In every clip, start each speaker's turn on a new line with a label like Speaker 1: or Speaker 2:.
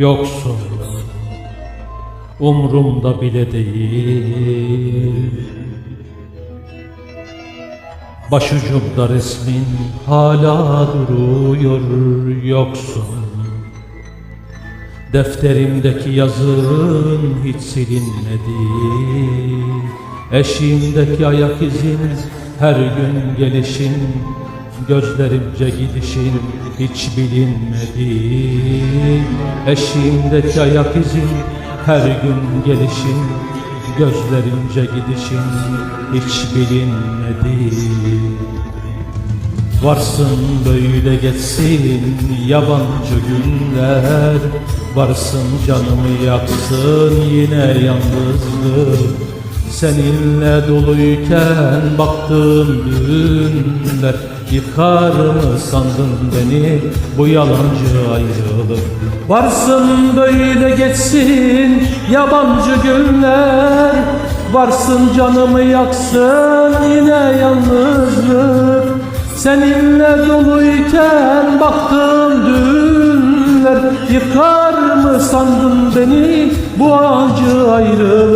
Speaker 1: Yoksun Umrumda bile değil. Başucumda resmin hala duruyor Yoksun Defterimdeki yazın hiç silinmedi Eşiğimdeki ayak izin her gün gelişin Gözlerimce gidişin hiç bilinmedi. Eşiğimdeki ayak izin her gün gelişin. Gözlerimce gidişin hiç bilinmedi. Varsın böyle geçsin yabancı günler. Varsın canımı yaksın yine yalnızlık Seninle doluyken baktığım günler Yıkar mı sandın beni bu yalancı ayrılık. Varsın böyle geçsin yabancı günler Varsın canımı yaksın yine yalnızlık. Seninle doluyken baktığım dünler Yıkar mı sandın beni bu acı ayrılık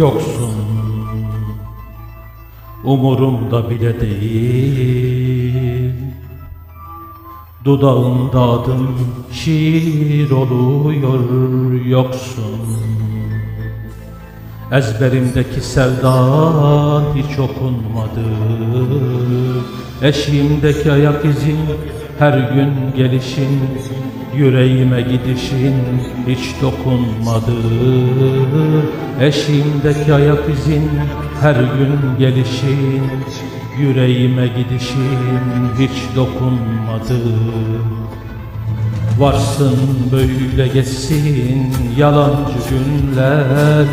Speaker 1: Yoksun. Umurumda bile değil. Dudağımda adım şiir oluyor yoksun Ezberimdeki sevdan hiç okunmadı. Eşiğimdeki ayak izin her gün gelişin Yüreğime gidişin hiç dokunmadı. Eşiğimdeki ayak izin her gün gelişin Yüreğime gidişin hiç dokunmadı. Varsın böyle geçsin yalancı günler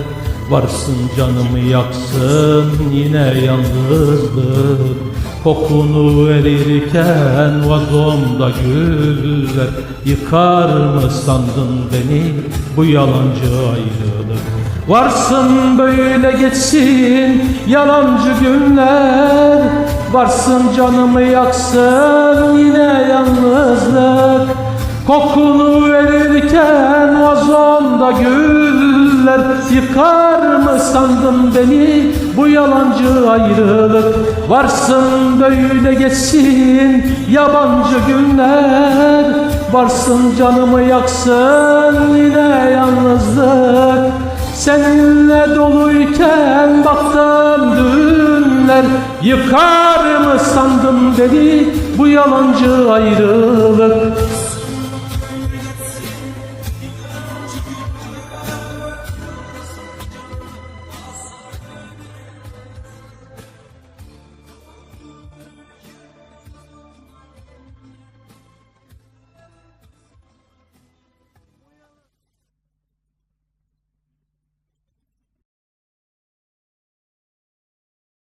Speaker 1: Varsın canımı yaksın yine yalnızlık Kokunu verirken vazomda güller Yıkar mı sandın beni bu yalancı ayrılık? Varsın böyle geçsin yalancı günler. Varsın canımı yaksın yine yalnızlık. Kokunu verirken vazomda güller Yıkar mı sandın beni bu yalancı ayrılık? Varsın böyle geçsin yabancı günler Varsın canımı yaksın yine yalnızlık. Seninle doluyken baktım dünler Yıkar mı sandın beni bu yalancı ayrılık